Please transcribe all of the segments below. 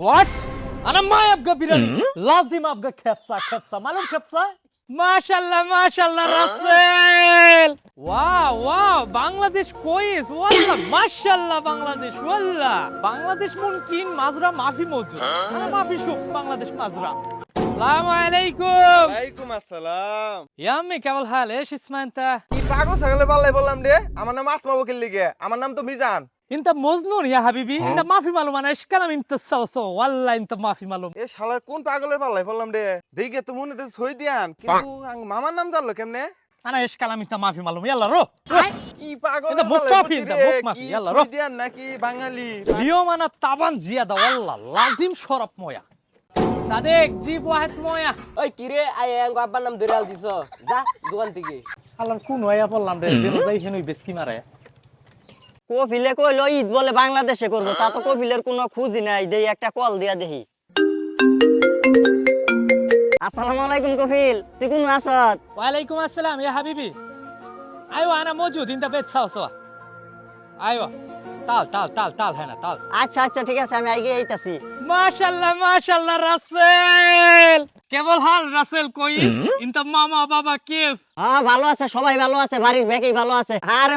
What? Anam yapga birani. Lazim yapga খেপসা kepsa. Malum kepsa? মাশাল্লাহ মাশাল্লাহ হ্যাঁ। রাসেল। ওয়াও ওয়াও বাংলাদেশ কোয়েস ওয়াল্লাহ মাশাল্লাহ বাংলাদেশ ওয়াল্লাহ। বাংলাদেশ মুনকিন মাজরা মাফি মজু হ্যাঁ। মাফি শুক বাংলাদেশ মাজরা। مزرعة ما في موجود أنا ما في شوف بنغلاديش مزرعة السلام عليكم ওয়ালাইকুম আসসালাম يا أمي كيف الحال ايش اسمه أنت؟ কি পাগল ছাগলে পাল্লাই বললাম রে আমার নাম আসমা বকিল লিগে আমার নাম তো মিজান أنت مجنون يا حبيبي أنت ما في معلومة أنا إيش كلام أنت سو سو والله أنت ما في معلومة এ শালার কোন পাগলের পাল্লাই বললাম রে দেখে তো মনে হচ্ছে সই দিয়ান কিন্তু আং- মামার নাম জানলো কেমনে أنا إيش كلام أنت ما في معلومة يلا روح কি পাগল এটা মুখ মাফি, এটা মুখ মাফি, ইয়াল্লা, রো। দিয়ান নাকি বাঙালি اليوم أنا تعبان زيادة والله لازم شرب موية সাদেক জি ওয়াহেদ ময়া। ওই কিরে আই এং আব্বার নাম ধরে দিছ। যা দোকান থেকে। আল্লাহ কোন হইয়া পড়লাম রে? যেন যাই হেন বেসকি মারে। কোফিলে কই লই ঈদ বলে বাংলাদেশে করব। তা তো কফিলের কোনো খুঁজি নাই। দেই একটা কল দিয়া দেহি। আসসালামু আলাইকুম কফিল। তুই কোন আসাদ ওয়া আলাইকুম আসসালাম ইয়া হাবিবি। আইও আনা মজুদ ইনতা দা বেদ তাল তাল তাল তাল হ্যাঁ না তাল। আচ্ছা আচ্ছা ঠিক আছে আমি আগে রাসেল। কেবল হাল রাসেল কইস ইনতা মামা বাবা কেফ। হ্যাঁ ভালো আছে সবাই ভালো আছে বাড়ির ব্যাকেই ভালো আছে।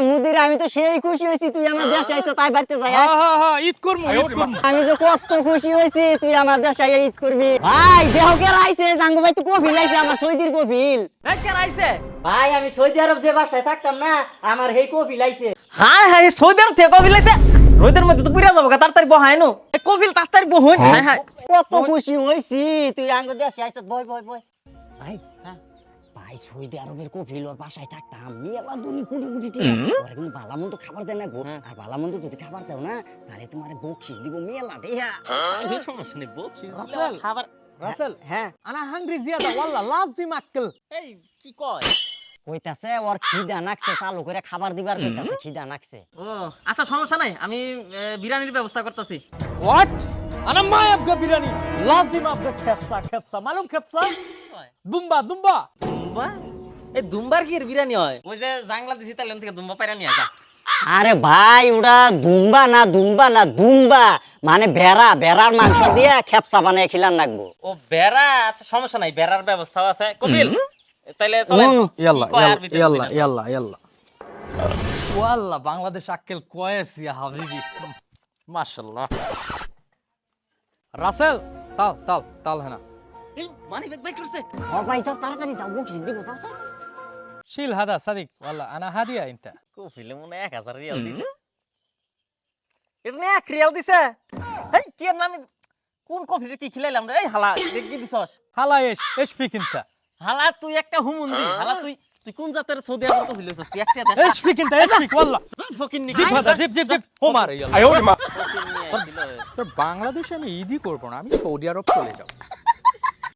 মুদির আমি তো সেই খুশি হইছি তুই আমার দেশে আইছো তাই বাড়িতে যাই হ্যাঁ, হ্যাঁ হ্যাঁ ঈদ করমু ঈদ করমু। আমি যে কত খুশি হইছি তুই আমার দেশে আইয়া ঈদ করবি। ভাই দেহ কে রাইছে জাঙ্গু ভাই তো কফিল আইছে আমার সৌদির কফিল। কে রাইছে। ভাই আমি সৌদি আরব যে বাসায় থাকতাম না আমার হেই কফিল আইছে। হায় হায় সৌদের থেকে কবিল আছে রোদের মধ্যে তো পুরা যাব তাড়াতাড়ি বহাইনো কবিল তাড়াতাড়ি বহ হ্যাঁ। হায়। হায় কত খুশি হইছি তুই আঙ্গ দেশে আইছ বই বই বই ভাই হ্যাঁ। ভাই সৌদি আরবের কফিল ওর বাসায় থাকতাম। মেলা দুনি কুটি কুটি টিকা ওরা কিন্তু ভালো মন্দ খাবার দেয় না গো। আর ভালো মন্দ যদি খাবার দাও না তাহলে তোমার বকশিস দিব মেলা কি হ্যাঁ। সমস্যা নেই বকশিস খাবার রাসেল। হ্যাঁ। আনা হাংরি জিয়াদা ওয়াল্লাহ লাজিম আক্কেল এই কি কয়? কইতাছে ওর খিদা নাকছে চালু করে খাবার দিবার কইতাছে খিদা নাকছে। ও আচ্ছা সমস্যা নাই আমি বিরিয়ানির ব্যবস্থা করতেছি। হোয়াট আনা মাই আপকা বিরিয়ানি। লাজিম আপকা খেপসা খেপসা মালুম খেপসা। দুম্বা দুম্বা। দুম্বা? এ দুম্বার কি বিরিয়ানি হয়? ওই যে জাংলা দিছি তালেন থেকে দুম্বা পাইরা নিয়ে যা আরে ভাই ওরা দুম্বা না দুম্বা না দুম্বা। মানে বেড়া বেড়ার মাংস দিয়ে খেপসা বানিয়ে খিলান রাখব ও বেড়া আচ্ছা সমস্যা নাই বেড়ার ব্যবস্থা আছে। কবিল বাংলাদেশ আক্কেল কয়েছি হাবিবি? মাশাল্লাহ রাসেল তাল তাল তাল হ্যাঁ হাদা সাদিক আনা হাদিয়া ইনতা। দিছে। কোন কফি কি খিলাইলাম রে? হালা দেখি হালা এস এস ফি কিনতা। হালা তুই একটা হুমুন দি। হ্যাঁ। হালা তুই তুই কোন জাতের সৌদি আরব তো তুই একটা দেখ ওয়াল্লাহ জিপ জিপ জিপ জিপ। হো মা। বাংলাদেশে আমি ইজি করব না আমি সৌদি আরব চলে যাব।